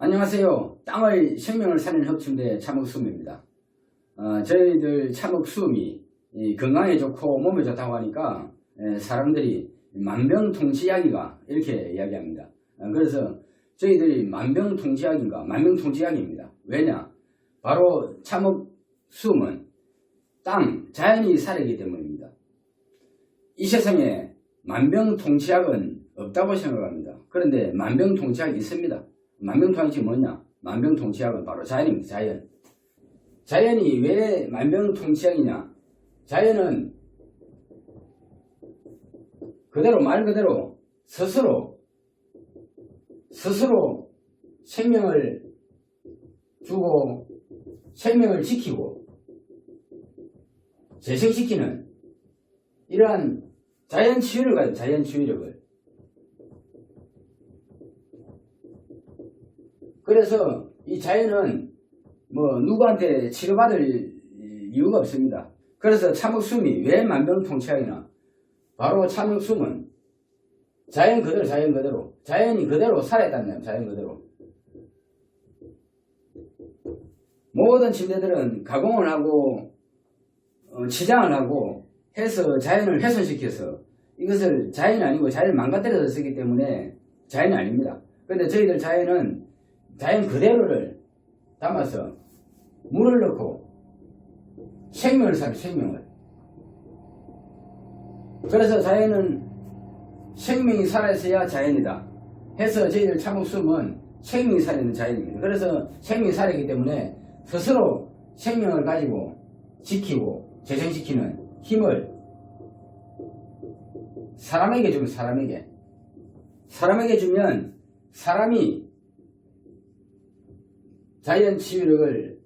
안녕하세요. 땅의 생명을 살리는 혁신대 참흑수음입니다. 어, 저희들 참흑수음이 이 건강에 좋고 몸에 좋다고 하니까 에, 사람들이 만병통치약이가 이렇게 이야기합니다. 어, 그래서 저희들이 만병통치약인가 만병통치약입니다. 왜냐? 바로 참흑수음은 땅, 자연이 살아있기 때문입니다. 이 세상에 만병통치약은 없다고 생각합니다. 그런데 만병통치약이 있습니다. 만병통치약이 뭐냐? 만병통치약은 바로 자연입니다. 자연. 자연이 왜 만병통치약이냐? 자연은 그대로 말 그대로 스스로 스스로 생명을 주고 생명을 지키고 재생시키는 이러한 자연 가진 자연 치유력을 그래서 이 자연은 뭐 누구한테 치료받을 이유가 없습니다. 그래서 참흑숨이 왜 만병통치약이나 바로 참흑숨은 자연 그대로 자연 그대로 자연이 그대로 살아있다는. 자연 그대로 모든 침대들은 가공을 하고 어, 치장을 하고 해서 자연을 훼손시켜서 이것을 자연이 아니고 자연을 망가뜨려서 쓰기 때문에 자연이 아닙니다. 근데 저희들 자연은 자연 그대로를 담아서 물을 넣고 생명을 살려 생명을. 그래서 자연은 생명이 살아있어야 자연이다. 해서 저희들 참목숨은 생명이 살아있는 자연입니다. 그래서 생명이 살아있기 때문에 스스로 생명을 가지고 지키고 재생시키는 힘을 사람에게 주면 사람에게. 사람에게 주면 사람이 자연 치유력을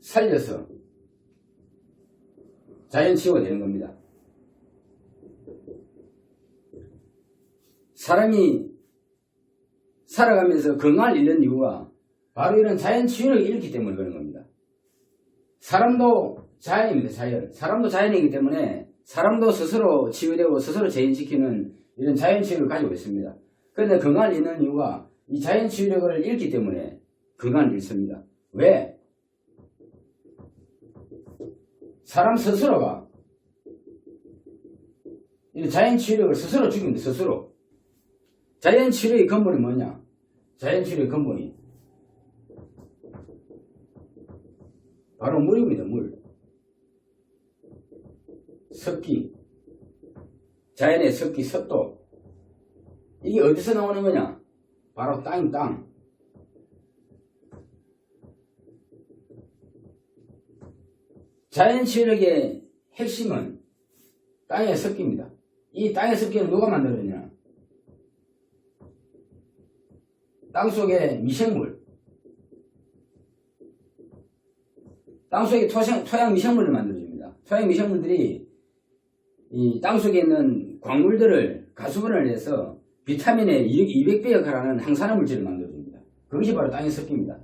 살려서 자연 치유가 되는 겁니다. 사람이 살아가면서 건강을 잃는 이유가 바로 이런 자연 치유력을 잃기 때문에 그런 겁니다. 사람도 자연입니다. 자연. 사람도 자연이기 때문에 사람도 스스로 치유되고 스스로 재인시키는 이런 자연 치유를 가지고 있습니다. 그런데 건강을 잃는 이유가 이 자연 치유력을 잃기 때문에 건강을 잃습니다. 왜? 사람 스스로가 이 자연 치유력을 스스로 죽입니다. 스스로. 자연 치유력의 근본이 뭐냐? 자연 치유력의 근본이 바로 물입니다. 물. 습기. 자연의 습기, 습도. 이게 어디서 나오는 거냐? 바로 땅, 땅. 자연 치유력의 핵심은 땅의 습기입니다. 이 땅의 습기는 누가 만들었냐? 땅 속의 미생물, 땅 속에 토양, 토양 미생물을 만들어줍니다. 토양 미생물들이 이 땅 속에 있는 광물들을 가수분을 해서 비타민의 200배 역할을 하는 항산화 물질을 만들어줍니다. 그것이 바로 땅의 습기입니다.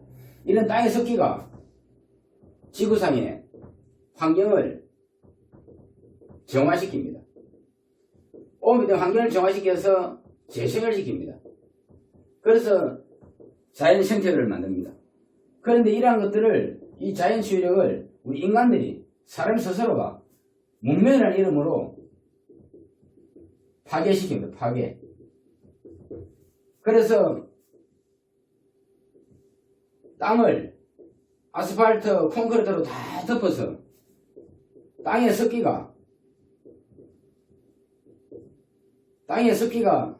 이런 땅의 습기가 지구상의 환경을 정화시킵니다. 오염된 환경을 정화시켜서 재생을 시킵니다. 그래서 자연 생태계를 만듭니다. 그런데 이러한 것들을 이 자연 치유력을 우리 인간들이 사람 스스로가 문명이라는 이름으로 파괴시킵니다. 파괴. 그래서 땅을 아스팔트, 콘크리트로 다 덮어서 땅의 습기가 땅의 습기가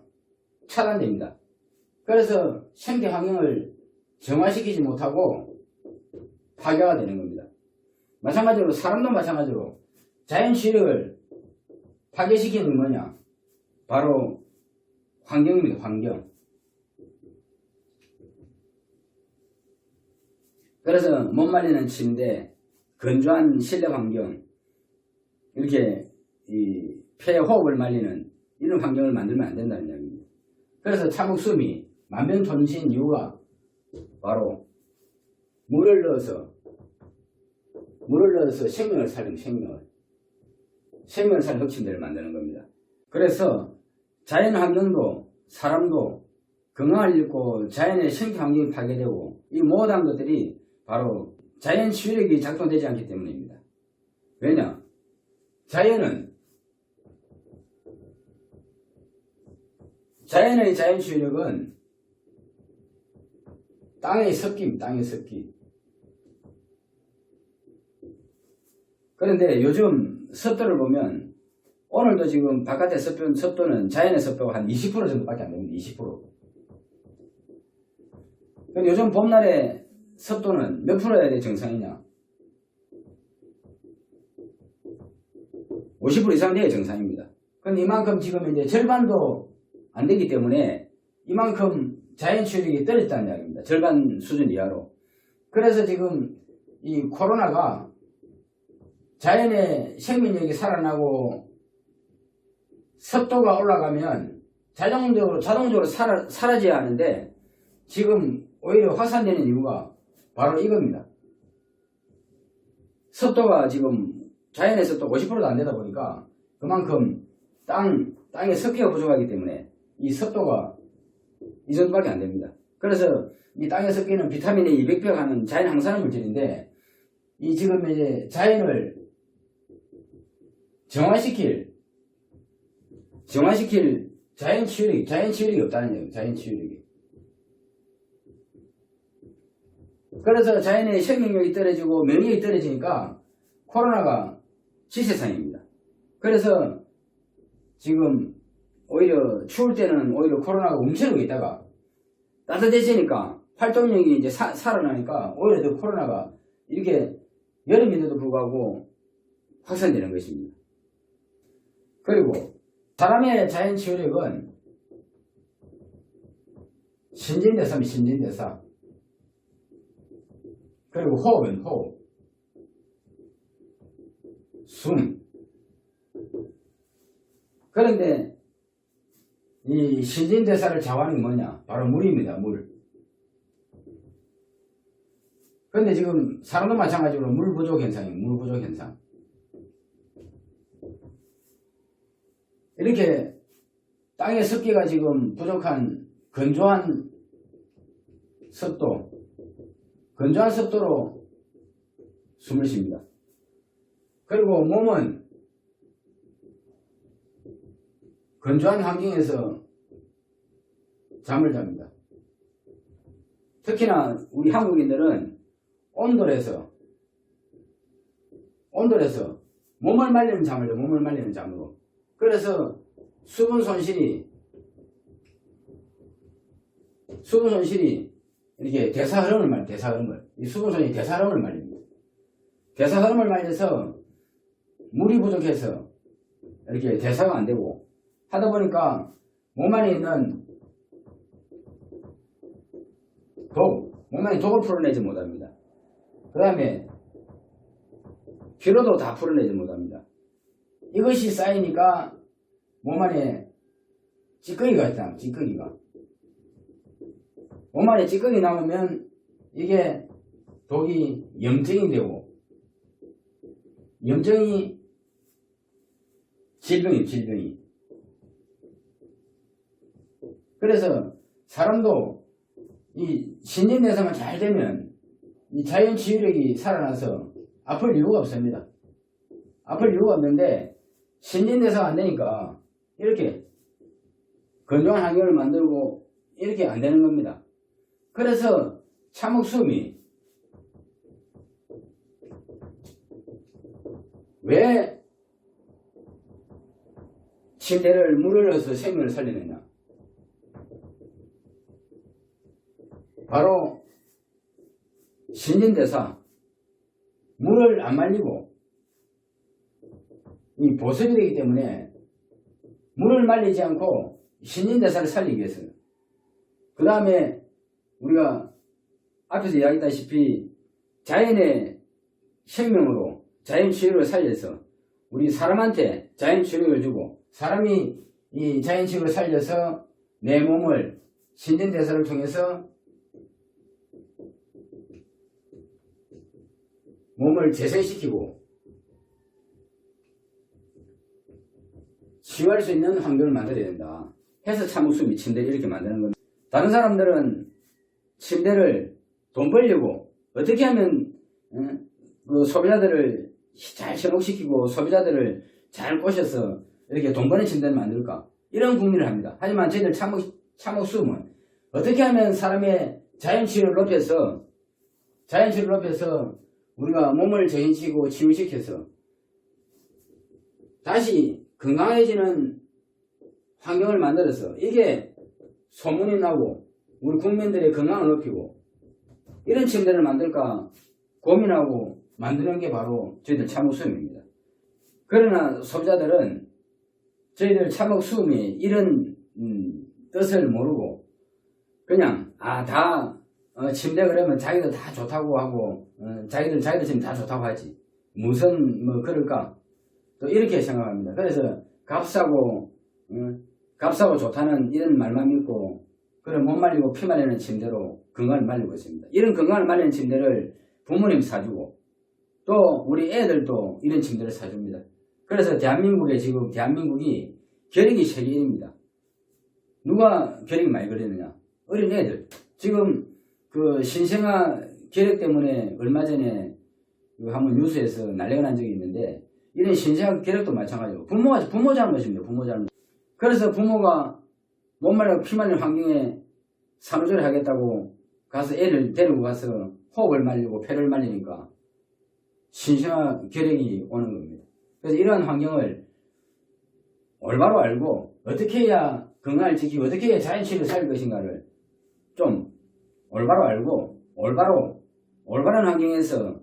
차단됩니다. 그래서 생태 환경을 정화시키지 못하고 파괴가 되는 겁니다. 마찬가지로 사람도 마찬가지로 자연 치유력을 파괴시키는 게 뭐냐? 바로 환경입니다. 환경. 그래서 못 말리는 침대, 건조한 실내 환경, 이렇게 이 폐 호흡을 말리는 이런 환경을 만들면 안 된다는 이야기입니다. 그래서 참흑수음이 만병통치인 이유가 바로 물을 넣어서 물을 넣어서 생명을 살리는 생명을 생명을 살리는 혁신들을 만드는 겁니다. 그래서 자연 환경도 사람도 건강을 잃고 자연의 생태 환경이 파괴되고 이 모든 것들이 바로 자연 치유력이 작동되지 않기 때문입니다. 왜냐? 자연은 자연의 자연 치유력은 땅의 습기입니다. 땅의 습기. 그런데 요즘 습도를 보면 오늘도 지금 바깥의 습도, 습도는 자연의 습도가 한 20% 정도밖에 안 됩니다. 20%. 그럼 요즘 봄날의 습도는 몇 프로여야 돼 정상이냐? 50% 이상 돼야 정상입니다. 그럼 이만큼 지금 이제 절반도 안 되기 때문에 이만큼 자연 치유력이 떨어졌다는 이야기입니다. 절반 수준 이하로. 그래서 지금 이 코로나가 자연의 생명력이 살아나고 습도가 올라가면 자동적으로 자동적으로 사라, 사라져야 하는데 지금 오히려 확산되는 이유가 바로 이겁니다. 습도가 지금 자연의 습도 50%도 안 되다 보니까 그만큼 땅, 땅에 습기가 부족하기 때문에 이 습도가 이 정도밖에 안 됩니다. 그래서 이 땅의 습기는 비타민이 200배 하는 자연 항산화 물질인데 이 지금 이제 자연을 정화시킬 정화시킬 자연 치유력이 자연 치유력이 없다는 얘기예요. 자연 치유력이. 그래서 자연의 생명력이 떨어지고免疫이 떨어지니까 코로나가 지세상입니다. 그래서 지금 오히려 추울 때는 오히려 코로나가 움츠리고 있다가 따뜻해지니까 활동력이 이제 사- 살아나니까 오히려 더 코로나가 이렇게 여름인데도 불구하고 확산되는 것입니다. 그리고 사람의 자연 치유력은 신진대사입니다. 신진대사. 그리고 호흡은 호흡. 숨. 그런데 이 신진대사를 좌우하는 게 뭐냐? 바로 물입니다. 물. 그런데 지금 사람도 마찬가지로 물 부족 현상이에요. 물 부족 현상. 이렇게 땅의 습기가 지금 부족한 건조한 습도, 건조한 습도로 숨을 쉽니다. 그리고 몸은 건조한 환경에서 잠을 잡니다. 특히나 우리 한국인들은 온돌에서 온돌에서 몸을 말리는 잠을 자요. 몸을 말리는 잠으로. 그래서 수분 손실이 수분 손실이 이렇게 대사 흐름을 말 대사 흐름을 이 수분 손이 대사 흐름을 말립니다. 대사 흐름을 말려서 물이 부족해서 이렇게 대사가 안 되고 하다 보니까 몸 안에 있는 독, 몸 안에 독을 풀어내지 못합니다. 그 다음에 피로도 다 풀어내지 못합니다. 이것이 쌓이니까 몸 안에 찌꺼기가 있다, 찌꺼기가. 몸 안에 찌꺼기 나오면 이게 독이 염증이 되고, 염증이 질병이, 질병이. 그래서 사람도 이 신진대사가 잘 되면 이 자연 치유력이 살아나서 아플 이유가 없습니다. 아플 이유가 없는데 신진대사가 안 되니까 이렇게 건조한 환경을 만들고 이렇게 안 되는 겁니다. 그래서 참혹수음이 왜 침대를 물을 넣어서 생명을 살리느냐? 바로 신진대사 물을 안 말리고 이 보습이 되기 때문에 물을 말리지 않고 신진대사를 살리기 위해서는 그 다음에 우리가 앞에서 이야기했다시피 자연의 생명으로 자연 치유를 살려서 우리 사람한테 자연 치유를 주고 사람이 이 자연 치유를 살려서 내 몸을 신진대사를 통해서 몸을 재생시키고 치유할 수 있는 환경을 만들어야 된다. 해서 참혹수 미친데 이렇게 만드는 겁니다. 다른 사람들은 침대를 돈 벌려고 어떻게 하면 어, 그 소비자들을 잘 현혹시키고 소비자들을 잘 꼬셔서 이렇게 돈 버는 침대를 만들까 이런 국민을 합니다. 하지만 저희들 참혹 참혹 수음은 어떻게 하면 사람의 자연치유를 높여서 자연치유를 높여서 우리가 몸을 저인시키고 치유시켜서 다시 건강해지는 환경을 만들어서 이게 소문이 나고 우리 국민들의 건강을 높이고 이런 침대를 만들까 고민하고 만드는 게 바로 저희들 참혹수음입니다. 그러나 소비자들은 저희들 참혹수음이 이런 음, 뜻을 모르고 그냥 아다 어, 침대 그러면 자기들 다 좋다고 하고 어, 자기들 자기들 지금 다 좋다고 하지 무슨 뭐 그럴까 또 이렇게 생각합니다. 그래서 값싸고 어, 값싸고 좋다는 이런 말만 믿고 그래 못 말리고 피 말리는 침대로 건강을 말리고 있습니다. 이런 건강을 말리는 침대를 부모님 사주고 또 우리 애들도 이런 침대를 사줍니다. 그래서 대한민국에 지금 대한민국이 결핵이 세계입니다. 누가 결핵 많이 걸리느냐? 어린 애들. 지금 그 신생아 결핵 때문에 얼마 전에 그 한번 뉴스에서 난리가 난 적이 있는데 이런 신생아 결핵도 마찬가지고 부모가 부모 잘못입니다. 부모 잘못. 그래서 부모가 못 말리고 피 말리는 환경에 산후조리 하겠다고 가서 애를 데리고 가서 호흡을 말리고 폐를 말리니까 신생아 결핵이 오는 겁니다. 그래서 이러한 환경을 올바로 알고 어떻게 해야 건강을 지키고 어떻게 해야 자연치유를 살 것인가를 좀 올바로 알고 올바로 올바른 환경에서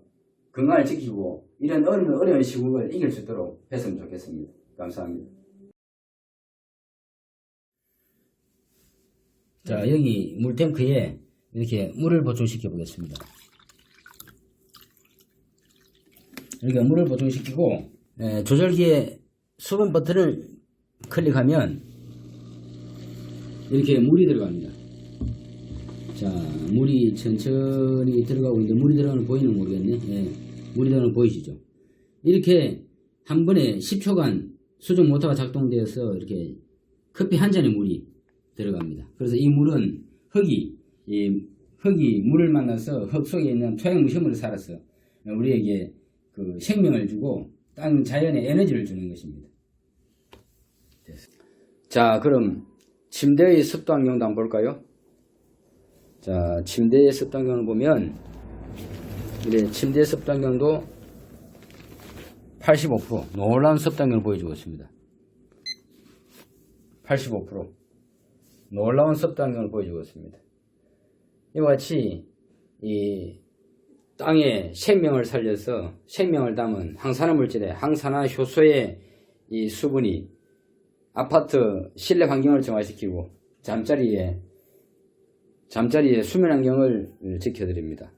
건강을 지키고 이런 어려운, 어려운 시국을 이길 수 있도록 했으면 좋겠습니다. 감사합니다. 자, 여기 물탱크에 이렇게 물을 보충시켜 보겠습니다. 이렇게 물을 보충시키고 에, 조절기에 수분 버튼을 클릭하면 이렇게 물이 들어갑니다. 자, 물이 천천히 들어가고 있는데 물이 들어가는 거 보이는 거 모르겠네. 예, 물이 들어가는 거 보이시죠? 이렇게 한 번에 10초간 수중 모터가 작동되어서 이렇게 커피 한 잔의 물이 들어갑니다. 그래서 이 물은 흙이 이 흙이 물을 만나서 흙 속에 있는 토양무심으로 살아서 우리에게 그 생명을 주고 땅 자연의 에너지를 주는 것입니다. 자, 그럼 침대의 습도 환경도 한번 볼까요? 자, 침대의 습도 환경을 보면 이래 침대 습도 환경도 85% 놀라운 습도 환경을 보여주고 있습니다. 85% 놀라운 환경을 보여주고 있습니다. 이와 같이 이 땅에 생명을 살려서 생명을 담은 항산화 물질의 항산화 효소의 이 수분이 아파트 실내 환경을 정화시키고 잠자리에 잠자리에 수면 환경을 지켜드립니다.